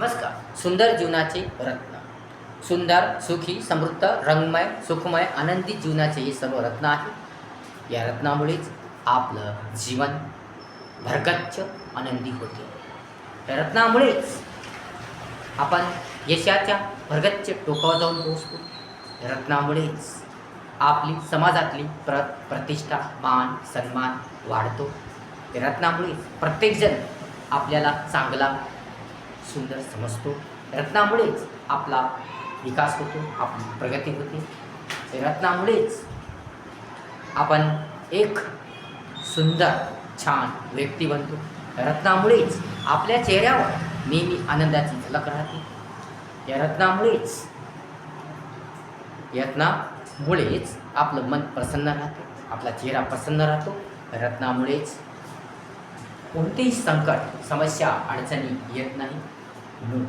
नमस्कार. सुंदर जीवनाचे रत्न. सुंदर सुखी समृद्ध रंगमय सुखमय आनंदी जीवनाचे हे सर्व रत्न आहे या रत्नामुळेच आपलं जीवन भरगच्च आनंदी होते. या रत्नामुळेच आपण यशाच्या भरगच्च टोकावर जाऊन पोहोचतो. या रत्नामुळेच आपली समाजातली प्र प्रतिष्ठा मान सन्मान वाढतो. या रत्नामुळे प्रत्येकजण आपल्याला चांगला सुंदर समजतो. रत्नामुळेच आपला विकास होतो आपली प्रगती होते. रत्नामुळेच आपण एक सुंदर छान व्यक्ती बनतो. रत्नामुळेच आपल्या चेहऱ्यावर नेहमी आनंदाची झलक राहते. या रत्नामुळेच रत्नामुळेच आपलं मन प्रसन्न राहते. आपला चेहरा प्रसन्न राहतो. रत्नामुळेच कोणतेही संकट समस्या अडचणी येत नाही. म्हणून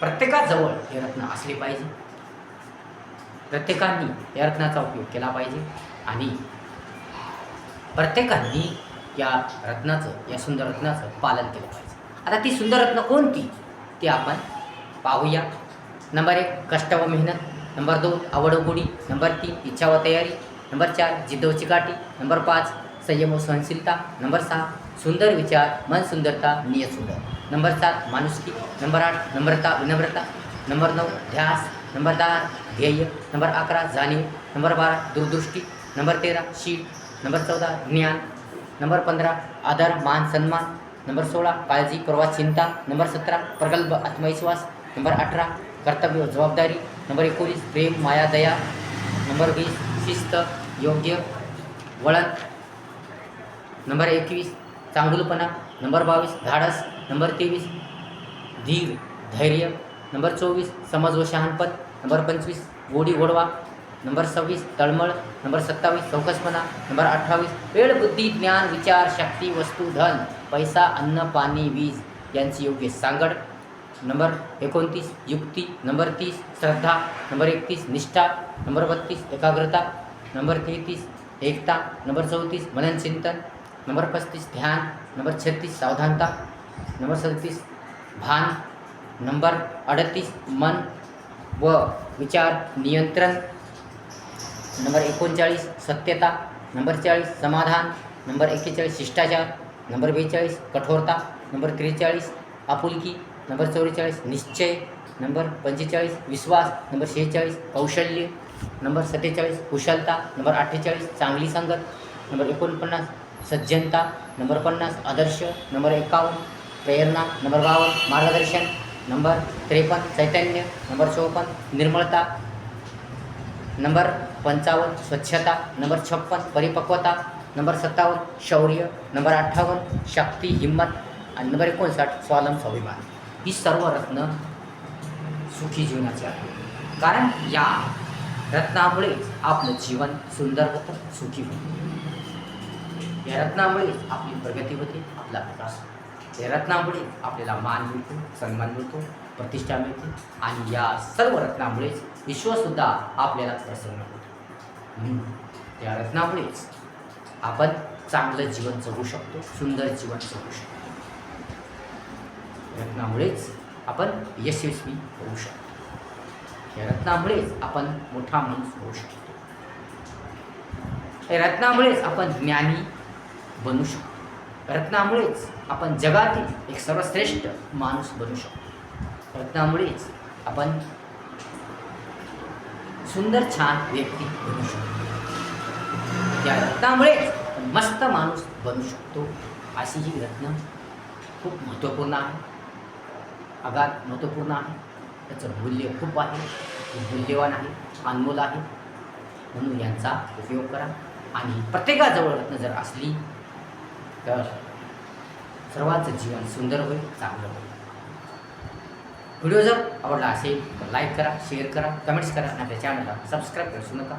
प्रत्येकाजवळ हे रत्न असले पाहिजे. प्रत्येकाने या रत्नाचा उपयोग केला पाहिजे. आणि प्रत्येकाने या रत्नाचं या सुंदर रत्नाचं पालन केलं पाहिजे. आता ती सुंदर रत्न कोणती? ती आपण पाहूया. नंबर एक कष्ट व मेहनत. नंबर दोन आवड गुणी. गोडी नंबर तीन इच्छा व तयारी. नंबर चार जिद्द व चिकाटी. नंबर पाच संयम व सहनशीलता. नंबर सहा सुंदर विचार मन सुंदरता नियत सुंदर. नंबर सात माणुसकी. नंबर आठ नम्रता विनम्रता. नंबर नऊ ध्यास. नंबर दहा ध्येय. नंबर अकरा जाणीव. नंबर बारा दूरदृष्टी. नंबर तेरा शील. नंबर चौदा ज्ञान. नंबर पंधरा आदर मान सन्मान. नंबर सोळा काळजी परवा चिंता. नंबर सतरा प्रगल्भ आत्मविश्वास. नंबर अठरा कर्तव्य जबाबदारी. नंबर एकोणीस प्रेम माया दया. नंबर वीस शिस्त योग्य वळण. नंबर एकवीस चांगुलपणा नंबर बावीस धाडस नंबर तेवीस धीर धैर्य नंबर चोवीस समज व शहाणपत नंबर पंचवीस गोडी गोडवा नंबर सव्वीस तळमळ नंबर सत्तावीस चौकसपणा नंबर अठ्ठावीस वेळ बुद्धी ज्ञान विचार शक्ती वस्तू धन पैसा अन्न पाणी वीज यांची योग्य सांगड नंबर एकोणतीस युक्ती नंबर तीस श्रद्धा नंबर एकतीस निष्ठा नंबर बत्तीस एकाग्रता नंबर तेहतीस एकता नंबर चौतीस मनन चिंतन नंबर पस्तीस ध्यान. नंबर छत्तीस सावधानता. नंबर सदतीस भान. नंबर अडतीस मन व विचार नियंत्रण. नंबर एकोणचाळीस सत्यता. नंबर चाळीस समाधान. नंबर एक्केचाळीस शिष्टाचार. नंबर बेचाळीस कठोरता. नंबर त्रेचाळीस आपुलकी. नंबर चौवेचाळीस निश्चय. नंबर पंचेचाळीस विश्वास. नंबर शेहेचाळीस कौशल्य. नंबर सत्तेचाळीस कुशलता. नंबर अठ्ठेचाळीस चांगली संगत. नंबर एकोणपन्नास सज्जनता नंबर पन्नास आदर्श नंबर एकावन्न प्रेरणा नंबर बावन्न मार्गदर्शन नंबर त्रेपन्न चैतन्य नंबर चौपन्न निर्मळता नंबर पंचावन्न स्वच्छता नंबर छप्पन परिपक्वता नंबर सत्तावन्न शौर्य नंबर अठ्ठावन्न शक्ती हिंमत आणि नंबर एकोणसाठ स्वालम स्वाभिमान ही सर्व रत्न सुखी जीवनाची आहे कारण या रत्नामुळेच आपलं जीवन सुंदर होतं सुखी होतं. या रत्नामुळेच आपली प्रगती होते आपला विकास होतो. या रत्नामुळे आपल्याला मान मिळतो सन्मान मिळतो प्रतिष्ठा मिळते आणि या सर्व रत्नामुळेच विश्वसुद्धा आपल्याला प्रसन्न होतो. म्हणून त्या रत्नामुळेच आपण चांगलं जीवन जगू शकतो सुंदर जीवन जगू शकतो. रत्नामुळेच आपण यशस्वी होऊ शकतो. या रत्नामुळेच आपण मोठा माणूस होऊ शकतो. या रत्नामुळेच आपण ज्ञानी बनू शकतो. रत्नामुळेच आपण जगातील एक सर्वश्रेष्ठ माणूस बनू शकतो. रत्नामुळेच आपण सुंदर छान व्यक्ती बनू शकतो. या रत्नामुळेच मस्त माणूस बनू शकतो अशी ही रत्न खूप महत्त्वपूर्ण आहे. अगाध महत्त्वपूर्ण आहे. त्याचं मूल्य खूप आहे. मूल्यवान आहे. अनमोल आहे. म्हणून यांचा उपयोग करा. आणि प्रत्येकाजवळ रत्न जर असली तर सर्वांचं जीवन सुंदर होईल चांगलं होईल. व्हिडिओ जर आवडला असेल तर लाईक करा शेअर करा कमेंट्स करा आणि आपल्या चॅनलला सबस्क्राईब करू नका.